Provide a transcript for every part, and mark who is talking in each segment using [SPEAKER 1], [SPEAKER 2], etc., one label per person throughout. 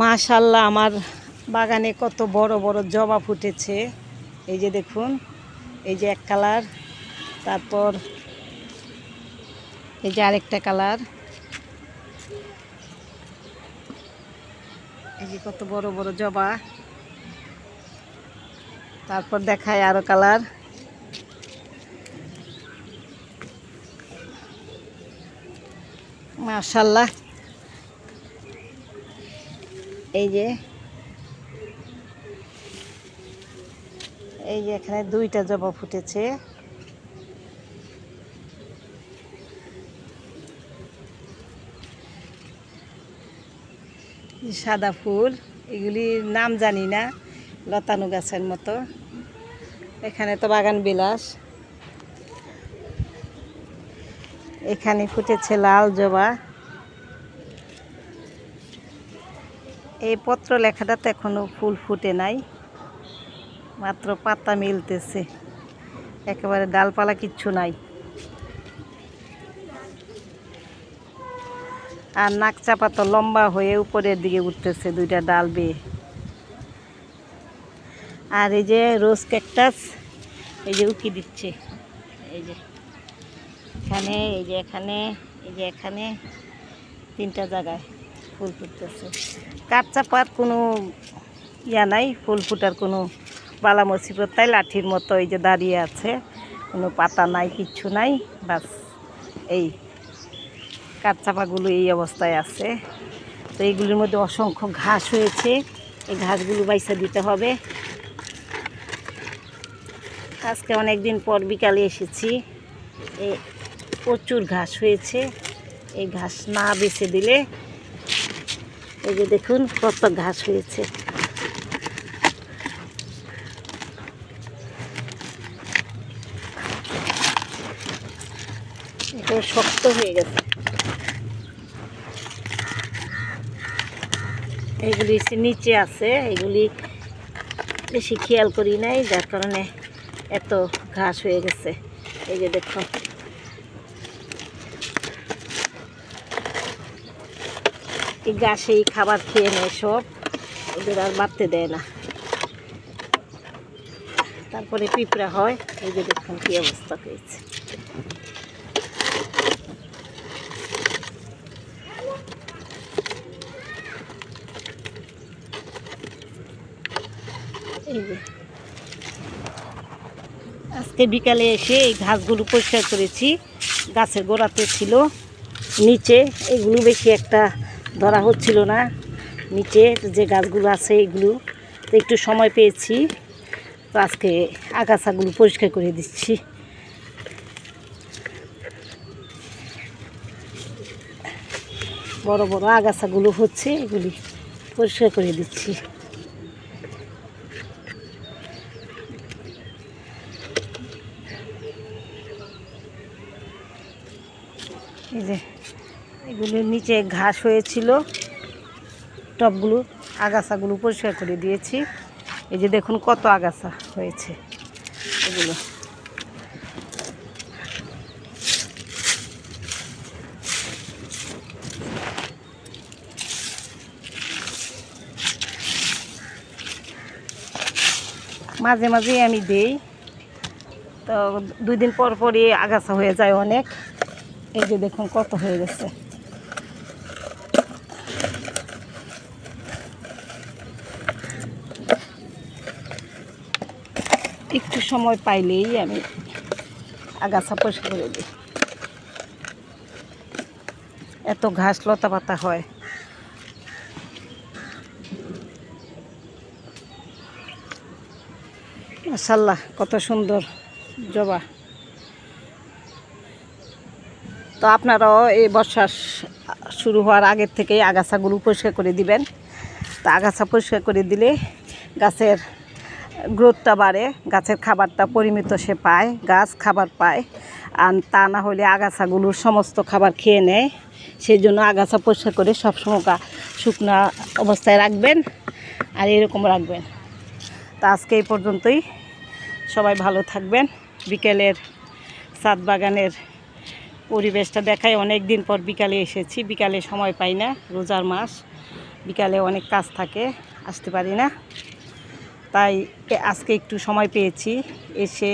[SPEAKER 1] মাশাল্লাহ, আমার বাগানে কত বড় বড় জবা ফুটেছে। এই যে দেখুন, এই যে এক কালার, তারপর এই যে আরেকটা কালার। এই যে কত বড় বড় জবা। তারপর দেখায় আরও কালার। মাশাল্লাহ এই যে এই যে এখানে দুইটা জবা ফুটেছে। সাদা ফুল এগুলির নাম জানি না, লতানো গাছের মতো। এখানে তো বাগান বিলাস। এখানে ফুটেছে লাল জবা। এই পত্র লেখাটাতে এখনও ফুল ফুটে নাই। মাত্র পাতা মিলতেছে। একেবারে ডালপালা কিচ্ছু নাই। আর নাক চাপা তো লম্বা হয়ে উপরের দিকে উঠতেছে দুইটা ডাল বেয়ে। আর এই যে রোজ ক্যাকটাস, এই যে উকি দিচ্ছে। এই যে এখানে, এই যে এখানে, এই যে এখানে, তিনটা জায়গায়। ফুল ফুটতেছে। কাঠ চাপার কোনো ইয়া নাই, ফুল ফুটার কোনো বালা মুসিবত তাই লাঠির মতো এই যে দাঁড়িয়ে আছে, কোনো পাতা নাই, কিচ্ছু নাই, বাস এই কাঠ চাপাগুলো এই অবস্থায় আছে। তো এইগুলির মধ্যে অসংখ্য ঘাস হয়েছে, এই ঘাসগুলো বাইসা দিতে হবে। আজকে অনেক দিন পর বিকালে এসেছি, এই প্রচুর ঘাস হয়েছে, এই ঘাস না বেছে দিলে এই যে দেখুন কত ঘাস হয়েছে। শক্ত হয়ে গেছে। এগুলি নিচে আছে, এগুলি বেশি খেয়াল করি নাই, যার কারণে এত ঘাস হয়ে গেছে। এই যে দেখো এই ঘাসেই খাবার খেয়ে নেয় সব। ওদের আর বাড়তে দেয় না। তারপরে পিঁপড়া হয়। এই যে দেখুন কি অবস্থা হয়েছে। আজকে বিকালে এসে এই ঘাসগুলো পরিষ্কার করেছি। গাছের গোড়াতে ছিল। নিচে এগুলো বেশি একটা ধরা হচ্ছিল না। নিচে যে গাছগুলো আছে এগুলো। তো একটু সময় পেয়েছি। তো আজকে আগাছাগুলো পরিষ্কার করে দিচ্ছি। বড় বড় আগাছাগুলো হচ্ছে, এগুলি পরিষ্কার করে দিচ্ছি। এই যে এগুলির নিচে ঘাস হয়েছিল। টবগুলো আগাছাগুলো পরিষ্কার করে দিয়েছি। এই যে দেখুন কত আগাছা হয়েছে এগুলো। মাঝে মাঝে আমি দেই। তো দুই দিন পর পরই আগাছা হয়ে যায় অনেক। এই যে দেখুন কত হয়ে গেছে একটু সময় পাইলেই আমি আগাছা পরিষ্কার করে দিই। এত ঘাস লতা পাতা হয়। মাসাল্লাহ কত সুন্দর জবা। তো আপনারাও এই বর্ষা শুরু হওয়ার আগের থেকেই আগাছাগুলো পরিষ্কার করে দিবেন। তো আগাছা পরিষ্কার করে দিলে গাছের গ্রোথটা বাড়ে, গাছের খাবারটা পরিমিত সে পায়, গাছ খাবার পায়, আর তা না হলে আগাছাগুলোর সমস্ত খাবার খেয়ে নেয়। সেই জন্য আগাছা পরিষ্কার করে সবসময় শুকনা অবস্থায় রাখবেন আর এরকম রাখবেন। তা আজকে এই পর্যন্তই। সবাই ভালো থাকবেন। বিকেলের সাত বাগানের পরিবেশটা দেখায় অনেক দিন পর বিকালে এসেছি। বিকালে সময় পাই না, রোজার মাস। বিকালে অনেক কাজ থাকে, আসতে পারি না। তাই আজকে একটু সময় পেয়েছি। এসে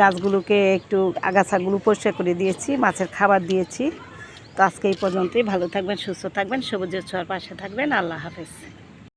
[SPEAKER 1] গাছগুলোকে একটু আগাছাগুলো পরিষ্কার করে দিয়েছি, মাছের খাবার দিয়েছি। তো আজকে এই পর্যন্তই। ভালো থাকবেন, সুস্থ থাকবেন, সবুজের ছোঁয়ার পাশে থাকবেন। আল্লাহ হাফেজ।